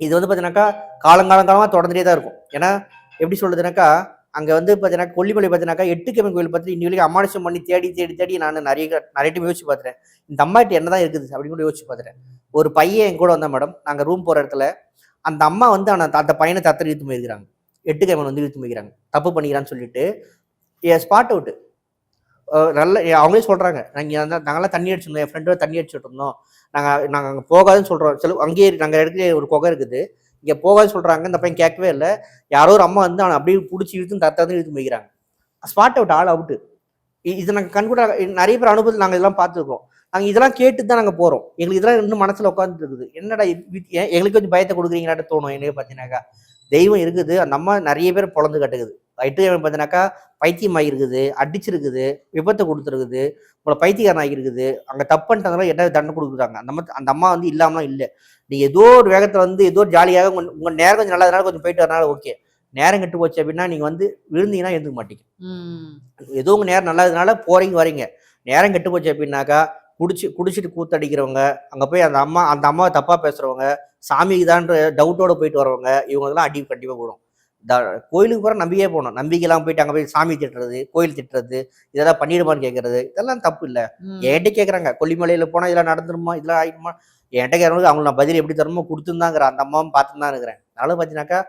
இது வந்து பார்த்தீங்கன்னாக்கா காலங்காலம் காலமாக தொடர்ந்துட்டே தான் இருக்கும். ஏன்னா எப்படி சொல்றதுனாக்கா அங்கே வந்து பார்த்தீங்கன்னா கொல்லிமலை பார்த்தீங்கன்னாக்கா எட்டுக்கம்மன் கோயில் பார்த்துட்டு இன்னி வரைக்கும் அமானுஷம் பண்ணி தேடி தேடி தேடி நான் நிறைய நிறைய டைம் யோசிச்சு பார்த்துறேன் இந்த அம்மாட்ட என்ன தான் இருக்குது அப்படின்னு கூட யோசிச்சு பார்த்துறேன் ஒரு பையன் என் கூட வந்தேன் மேடம். நாங்கள் ரூம் போகிற இடத்துல அந்த அம்மா வந்து அவனை அந்த பையனை தத்தர் இழுத்து போயிருக்கிறாங்க எட்டுக்கம்மன் வந்து இழுத்து போயிருக்கிறாங்க. தப்பு பண்ணிக்கிறான்னு சொல்லிட்டு ஏ ஸ்பாட் அவுட்டு நல்ல அவங்களே சொல்கிறாங்க நாங்கள் அந்த நாங்களாம் தண்ணி அடிச்சிருந்தோம். என் ஃப்ரெண்டோட தண்ணி அடிச்சுட்டு இருந்தோம். நாங்கள் நாங்கள் அங்கே போகாதுன்னு சொல்கிறோம் சில அங்கேயே நாங்கள் இடத்துல ஒரு குகை இருக்குது. இங்கே போகாதுன்னு சொல்கிறாங்க இந்த பையன் கேட்கவே இல்லை. யாரோ ஒரு அம்மா வந்து அவனை அப்படியே பிடிச்சி இழுத்து தத்தாந்து இழுத்து போய்க்கிறாங்க ஸ்பாட் அவுட் ஆள் அவுட்டு இது நாங்கள் கண்கூட நிறைய பேர் அனுபவத்தில் நாங்கள் இதெல்லாம் பார்த்துருக்கோம் நாங்கள் இதெல்லாம் கேட்டு தான் நாங்கள் போகிறோம் எங்களுக்கு இதெல்லாம் இன்னும் மனசில் உட்காந்துட்டு இருக்குது. என்னடா இது- ஏன் எங்களுக்கு கொஞ்சம் பயத்தை கொடுக்குறீங்களான்னு தோணும். எனக்கு பார்த்தீங்கன்னாக்கா. தெய்வம் இருக்குது. அந்த அம்மா நிறைய பேர் பொழந்து கட்டுக்குது. வயிற்று பார்த்தீங்கன்னாக்கா பைத்தியம் ஆகிருக்குது அடிச்சிருக்குது விபத்தை கொடுத்துருக்குது உங்களை பைத்தியக்காரன் ஆகிருக்குது அங்கே தப்பு பண்ணிட்டாங்களோ என்ன தண்டனை கொடுக்குறாங்க? அந்த அம்மா அந்த அம்மா வந்து இல்லாமலாம் இல்லை. நீங்கள் ஏதோ ஒரு வேகத்தில் வந்து ஏதோ ஒரு ஜாலியாக உங்கள் உங்கள் நேரம் கொஞ்சம் நல்லதுனால கொஞ்சம் போயிட்டு வரனால ஓகே. நேரம் கெட்டு போச்சு அப்படின்னா நீங்கள் வந்து விழுந்தீங்கன்னா எழுந்துக்க மாட்டீங்க. ஏதோ உங்கள் நேரம் நல்லதுனால போறீங்க வரீங்க. நேரம் கெட்டு போச்சு அப்படின்னாக்கா குடிச்சு குடிச்சிட்டு கூத்தடிக்கிறவங்க அங்கே போய் அந்த அம்மா அந்த அம்மாவை தப்பாக பேசுகிறவங்க சாமிக்கு தான்ற டவுட்டோட போயிட்டு வரவங்க இவங்கெல்லாம் அடி கண்டிப்பாக போடும். த கோயிலுக்கு போகிற நம்பிக்கையே போகணும் நம்பிக்கைலாம் போயிட்டு அங்கே போய் சாமி திட்டுறது கோயில் திட்டுறது இதெல்லாம் பண்ணிடுமான்னு கேட்கறது இதெல்லாம் தப்பு இல்லை. என்கிட்ட கேட்குறாங்க கொல்லிமலையில் போனால் இதெல்லாம் நடந்துருமா இதெல்லாம் ஆகிடுமா என்கிட்ட கேட்கறவங்களுக்கு அவங்களுக்கு நான் பதில் எப்படி தரணுமோ கொடுத்துருந்தாங்கிற அந்த அம்மாவும் பார்த்துட்டு தான் இருக்கிறேன். அதனால பார்த்தீங்கன்னாக்கா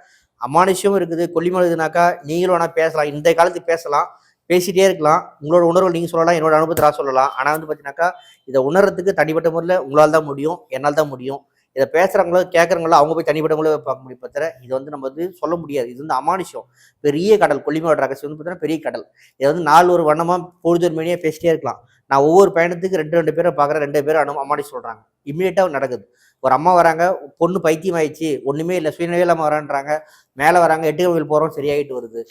அமானுஷ்யமும் இருக்குது கொல்லிமலை இதுனாக்கா நீங்களும் வேணா பேசலாம். இந்த காலத்துக்கு பேசலாம் பேசிட்டே இருக்கலாம். உங்களோட உணர்வு நீங்கள் சொல்லலாம் என்னோட அனுபவத்தை நான் சொல்லலாம். ஆனால் வந்து பார்த்தீங்கன்னாக்கா இதை உணர்றதுக்கு தனிப்பட்ட முறையில் உங்களால் தான் முடியும் என்னால் தான் முடியும். இதை பேசுகிறவங்களோ கேட்குறவங்களோ அவங்க போய் தனிப்பட்டவங்களோ பார்க்க முடியும். பத்திர இது வந்து நம்ம வந்து சொல்ல முடியாது. இது வந்து அமானுஷம் பெரிய கடல் கொல்லிமலை ரகசியம் வந்து பார்த்தீங்கன்னா பெரிய கடல். இதை வந்து நாலு ஒரு வண்ணமாக பொழுதொரு மணியாக பேசிட்டே இருக்கலாம். நான் ஒவ்வொரு பயணத்துக்கு ரெண்டு ரெண்டு பேரை பார்க்குறேன். ரெண்டு பேரும் அனு அம்மாடி சொல்கிறாங்க இம்மிடியட்டாக நடக்குது. ஒரு அம்மா வராங்க பொண்ணு பைத்தியம் ஆயிடுச்சு ஒன்றுமே இல்லை. சுயநிலையில் அம்மா வரான்றாங்க. மேலே வராங்க எட்டு கோவில் போகிறோம் சரியாயிட்டு வருது.